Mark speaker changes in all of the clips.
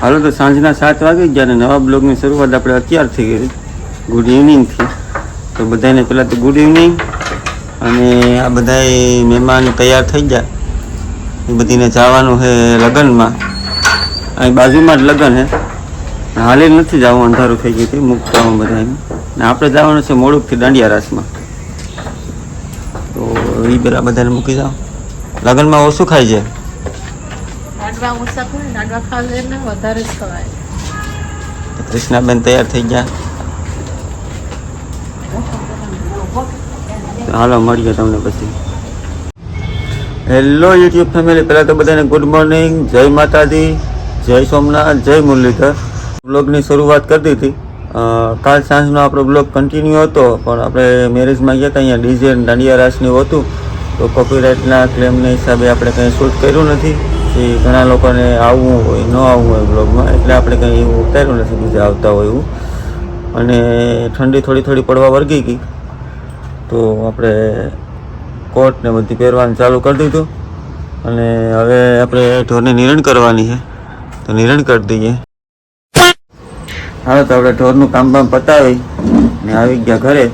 Speaker 1: હાલો તો સાંજના સાત વાગી ગયા અને નવા બ્લોગની શરૂઆત આપણે અત્યારથી કરી ગુડ ઇવનિંગથી તો બધાને પહેલાં તો ગુડ ઇવનિંગ અને આ બધાય મહેમાન તૈયાર થઈ ગયા. એ બધીને જવાનું છે લગ્નમાં. અહીં બાજુમાં જ લગ્ન છે હાલે નથી જવું, અંધારું થઈ ગયું હતું મૂકતા બધા ને આપણે જવાનું છે મોડુકથી દાંડિયા રાસમાં. તો એ બધા બધાને મૂકી જાઓ. લગ્નમાં ઓછું ખાય છે
Speaker 2: લાડવા ઓછા હોય લાડવા ખાવા એટલે વધારે જ ખવાય.
Speaker 1: કૃષ્ણાબેન તૈયાર થઈ ગયા. હાલો, મળીએ તમને પછી. હેલો યુટ્યુબ ફેમિલી પહેલાં તો બધાને ગુડ મોર્નિંગ જય માતાજી. જય સોમનાથ. જય મુરલીધર. બ્લોગની શરૂઆત કરી દીધી. કાલ સાંજનો આપણો બ્લોગ કન્ટિન્યુ હતો, પણ આપણે મેરેજમાં ગયા હતા અહીંયા. ડીજે દાંડિયા રાસનું હતું. તો કોપીરાઇટના ક્લેમને હિસાબે આપણે કંઈ શૂટ કર્યું નથી. એ ઘણા લોકોને આવવું હોય, ન આવવું હોય બ્લોગમાં એટલે આપણે કંઈ એવું ઉતાર્યું નથી બીજા આવતા હોય એવું. અને ઠંડી થોડી થોડી પડવા વર્ગી ગઈ. તો આપણે કોટ ને બધી પહેરવાનું ચાલુ કરી દીધું. અને હવે આપણે ઢોરને નિરણ કરવાની છે. તો નિરણ કરી દઈએ. હાલો તો આપણે ઢોરનું કામ બામ પતાવી ને આવી ગયા ઘરે.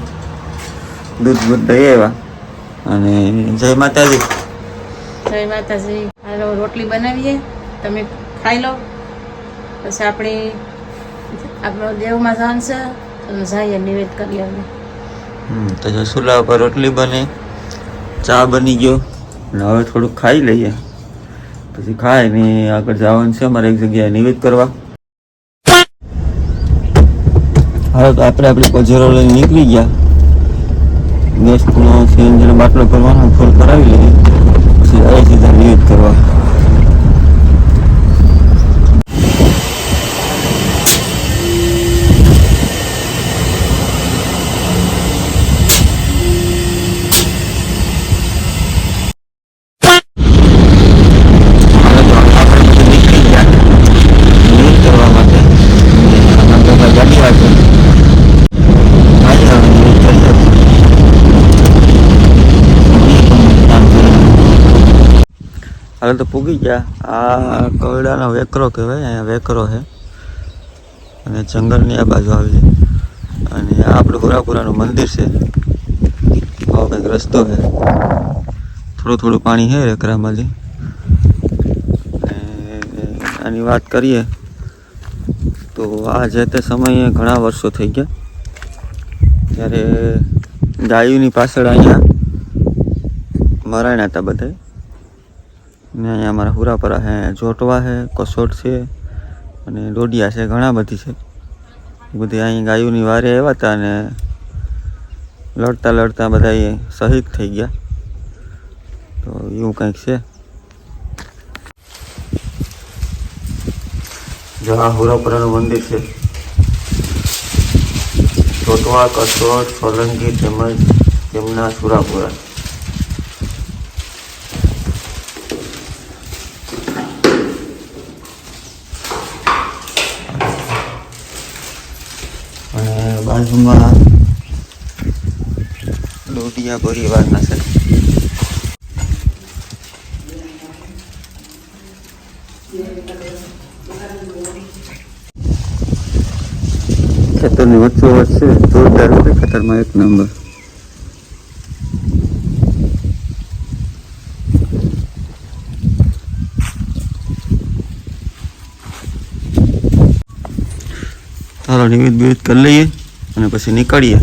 Speaker 1: દૂધ બૂધ દઈ આવ્યા. અને જય માતાજી.
Speaker 2: જય માતાજી. હાલો, રોટલી બનાવીએ. તમે ખાઈ લો. પછી આપણે આપણો દેવમાં જવાનું છે તમે જઈએ, નિવેદ કરી આવીએ
Speaker 1: તો જો ચૂલા ઉપર રોટલી બને, ચા બની ગયો. અને હવે થોડુંક ખાઈ લઈએ. પછી ખાઈ ને આગળ જવાનું છે, અમારે એક જગ્યાએ નિવેદ કરવા. હવે તો આપણે આપણે કોજરો લઈને નીકળી ગયા. ગેસનો સિલિન્ડર બાટલો ભરવાનો ફૂલ કરાવી લઈએ. પછી જાય સીધા નિવેદ કરવા હાલ તો પૂગી ગયા. આ કવડાનો વેકરો કહેવાય, અહીંયા વેકરો છે. અને જંગલની આ બાજુ આવી છે. અને આપણું હોરાપુરાનું મંદિર છે. આવો કંઈક રસ્તો છે. થોડું થોડું પાણી છે રેકરામાંથી આની વાત કરીએ, તો આ જે તે સમયે ઘણા વર્ષો થઈ ગયા. ત્યારે ગાયુની પાછળ અહીંયા મરાણા હતા બધા ને અહીંયા અમારા હુરાપરા છે જોટવા છે કસોટ છે અને ડોડિયા છે, ઘણા બધી છે. બધી અહીં ગાયોની વારે આવ્યા હતા અને લડતા લડતા બધા શહીદ થઈ ગયા. તો એવું કંઈક છે. જો આ હુરાપરાનું મંદિર છે. જોટવા, કસોટ, સોલંકી તેમજ તેમના સુરાપુરા અને બાજુમાં લોટિયા પરિવારના છે ખેતરની વચ્ચો વચ્ચે જોરદાર છે ખેતરમાં એક નંબર ચાલો નિવેદ બિવેદ કરી લઈએ અને પછી નીકળીએ.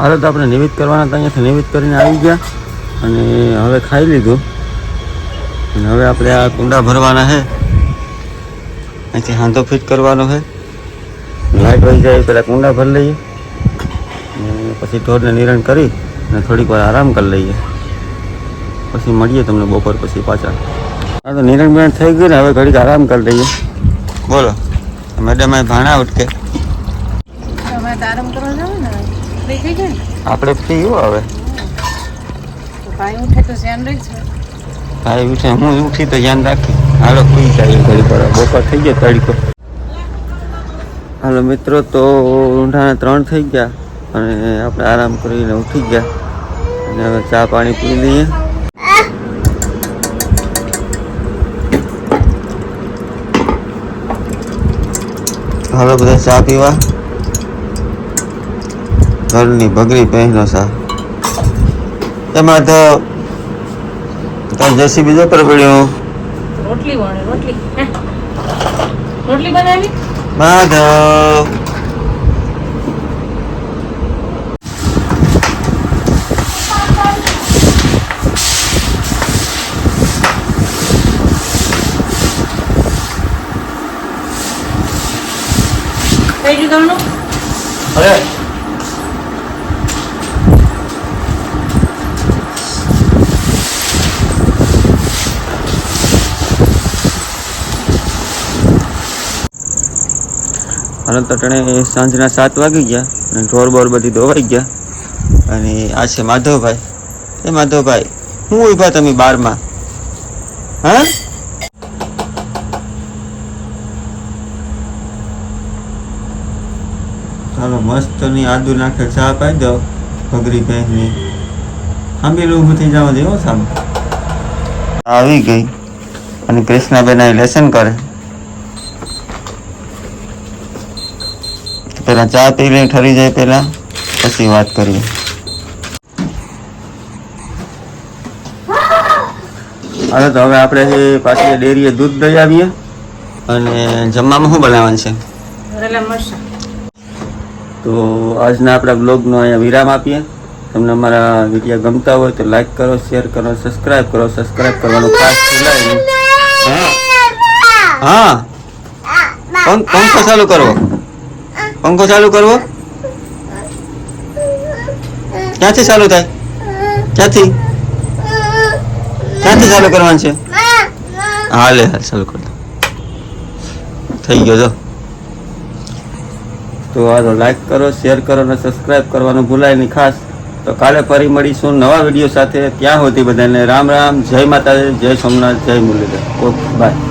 Speaker 1: હાલો તો આપણે નિવેદ કરવાના હતા, અહીંયાથી નિવેદ કરીને આવી ગયા અને હવે ખાઈ લીધું. અને હવે આપણે આ કુંડા ભરવાના છે. અહીંથી હાંધો ફિટ કરવાનો છે. લાઇટ વહી જાય, પહેલાં કુંડા ભરી લઈએ. પછી ઢોરને નિરણ કરી અને થોડીક વાર આરામ કરી લઈએ. પછી મળીએ તમને બપોર પછી પાછા. હા તો નિરણ બિરણ થઈ ગયું ને, હવે ઘડીક આરામ કરી લઈએ. બોલો, મેડમ ભાણા ઉઠકે
Speaker 2: આરામ કરવા જાવ ને. ફ્રી થઈ જાય
Speaker 1: આપણે ફ્રી હો હવે.
Speaker 2: ભાઈ ઉઠે તો ધ્યાન રાખજો.
Speaker 1: ભાઈ ઉઠે હું ઉઠી તો ધ્યાન રાખી. હાલો ફ્રી જાય ઘડી પર. બપોર થઈ ગયો તડકો. હાલો મિત્રો તો ઊંઢાના ત્રણ થઈ ગયા અને આપણે આરામ કરીને ઉઠી ગયા. અને હવે ચા પાણી પી લઈએ. હાલો બધા ચા પીવા. ઘરની બગડી પહેનો સા એમાં તો તાર જસી બીજો પર પડ્યો.
Speaker 2: રોટલી વણે રોટલી. રોટલી બનાવી?
Speaker 1: માધવ
Speaker 2: કઈ
Speaker 1: અરે હાલ તો ટણે સાંજના સાત વાગી ગયા અને ઢોર બોર બધી ધોવાઈ ગયા. અને આ છે માધવભાઈ. એ માધવભાઈ હું ઊભા તમે બારમાં? હા? ચાલો મસ્તની આદુ નાખે ચા પાઈ દો ભગરી પહેની આંબેલું ઊભું થઈ જવા દેવો સામે. આવી ગઈ. અને કૃષ્ણાબેન લેસન કરે. પેલા ચા પી લે ઠરી જાય પેલા પછી વાત કરીએ. હાલો તો હવે આપણે પાછી ડેરીએ દૂધ દઈ આવીએ અને જમવામાં શું બનાવવાનું છે? તો આજના આપણા બ્લોગનો અહીંયા વિરામ આપીએ. તમને અમારા વીડિયો ગમતા હોય તો લાઈક કરો શેર કરો સબસ્ક્રાઇબ કરો. સબસ્ક્રાઇબ કરવાનું ખાસ ભૂલાય નહીં. હા. કોણ પંખો ચાલુ કરવો પંખો ચાલુ કરવો? ક્યાંથી ચાલુ થાય? ક્યાંથી? ક્યાંથી ચાલુ કરવાનું છે? હાલે, હાલ, ચાલુ કર થઈ ગયો, જો. તો તો લાઈક કરો શેર કરો અને સબસ્ક્રાઈબ કરવાનું ભૂલાય નહીં. ખાસ તો કાલે ફરી મળીશું નવા વીડિયો સાથે. ત્યાં હોતી બધાને રામ રામ, જય માતાજી, જય સોમનાથ, જય મુરલીધર. Okay bye